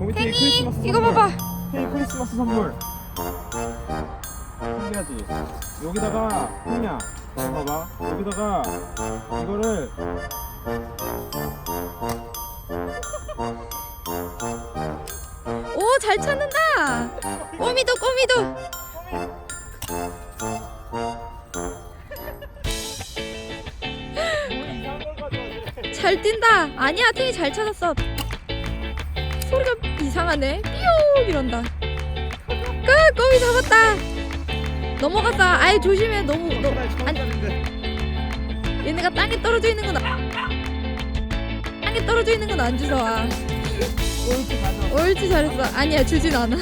탱이 크리스마스 이거 선물. 봐봐 탱이 크리스마스 선물. 신기하지? 여기다가. 이거 봐봐. 여기다가 이거를 오 잘 찾는다 꼬미도 꼬미도 잘 뛴다 아니야 탱이 잘 찾았어 이상하네. 삐용! 이런다. 끝! 꼬미 잡았다. 넘어갔다. 아예 조심해. 너무 너, 아니. 얘네가 땅에 떨어져 있는 건 아- 땅에 떨어져 있는 건 안 주워와 옳지 가져. 옳지 잘했어. 아니야 주진 않아.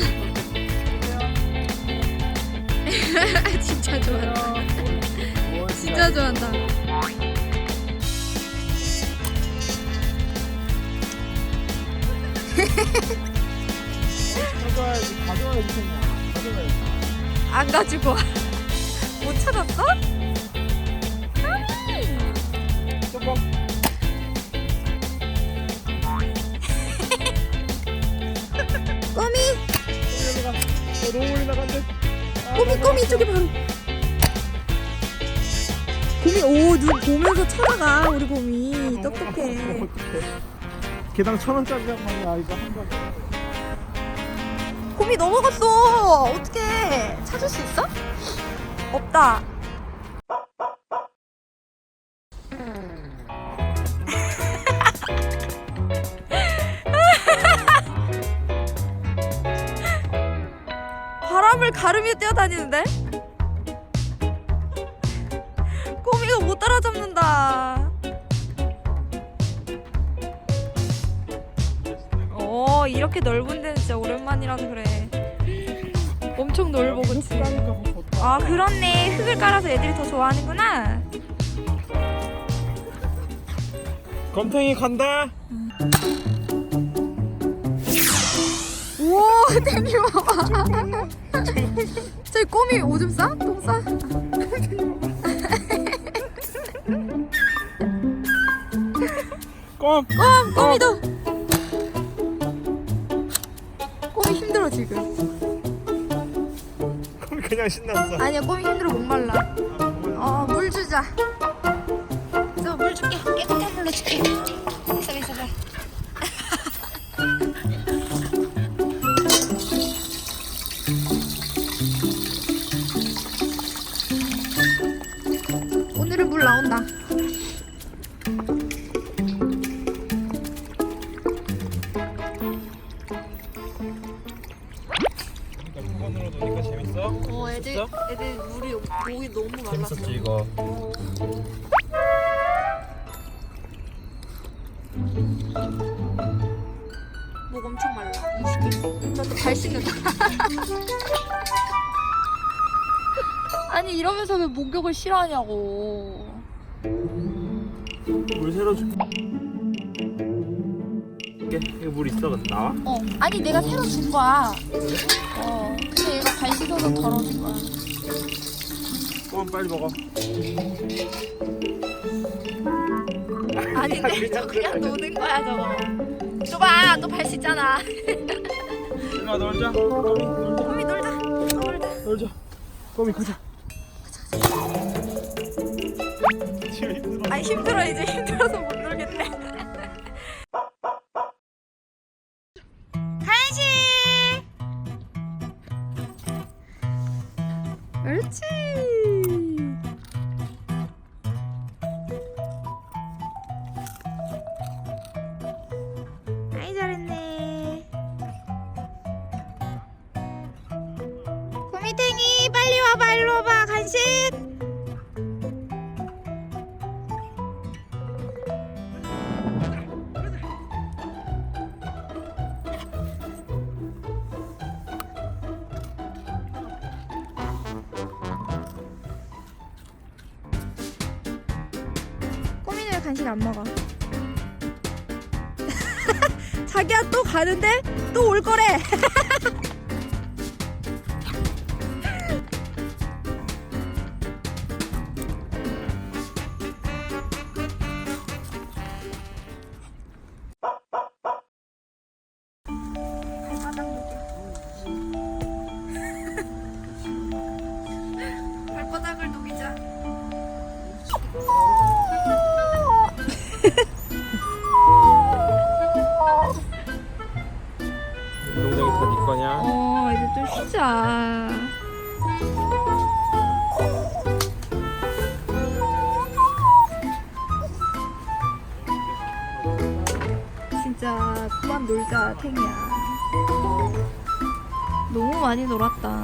진짜 좋아한다. 진짜 좋아한다 안 가지고 와. 못 찾았어? 조금. 꼬미 너무. 아, 꼬미 꼬미 이쪽에 바로 곰이 오눈 보면서 찾아가 우리 곰이 똑똑해. 개당 천 원짜리란 말이야 이거 한 번. 곰이 넘어갔어 어떻게 찾을 수 있어? 없다 바람을 가르며 뛰어다니는데? 꼬미가 못 따라잡는다. 어, 이렇게 넓은 데는 진짜 오랜만이라서 그래. 엄청 넓어, 그치? 아, 그렇네. 흙을 깔아서 애들이 더 좋아하는구나. 검탱이 간다. 우와, 땡이 봐봐. 저기 꼬미 오줌 싸? 똥 싸? 껌. 꼼! 꼬미도! 신났어. 아니야, 꼬미 힘들어, 못 말라. 어, 물 주자. 저 물 줄게. 깨끗한 물로 줄게. 있어, 있어, 봐. 오늘은 물 나온다. 한번으로 노니까 재밌어? 어, 애들? 애들 물이 목이 너무 말랐어. 재밌었지 이거. 목 엄청 말라. 나도 발 씻는다. 아니 이러면서 왜 목욕을 싫어하냐고. 물 새로 줄게. 이거 물 있어? 근데 나와? 어, 아니 내가 새로 준 거야. 어, 씻어서 더러운 거야. 껌 빨리 먹어. 아닌데 저 그냥. 노는 거야 저거. 줘봐, 너발 씻잖아. 일로와 놀자. 껌이 놀자. 꼬미 놀자, 놀자. 놀자. 껌이 가자. 지금 힘들어. 아니 힘들어 이제 힘들어서 못 놀겠 옳지. 아이 잘했네. 간식 안 먹어. 자기야 또 가는데 또 올 거래. 발바닥을 녹이자. 쉬자. 진짜 그만 놀자 탱이야. 너무 많이 놀았다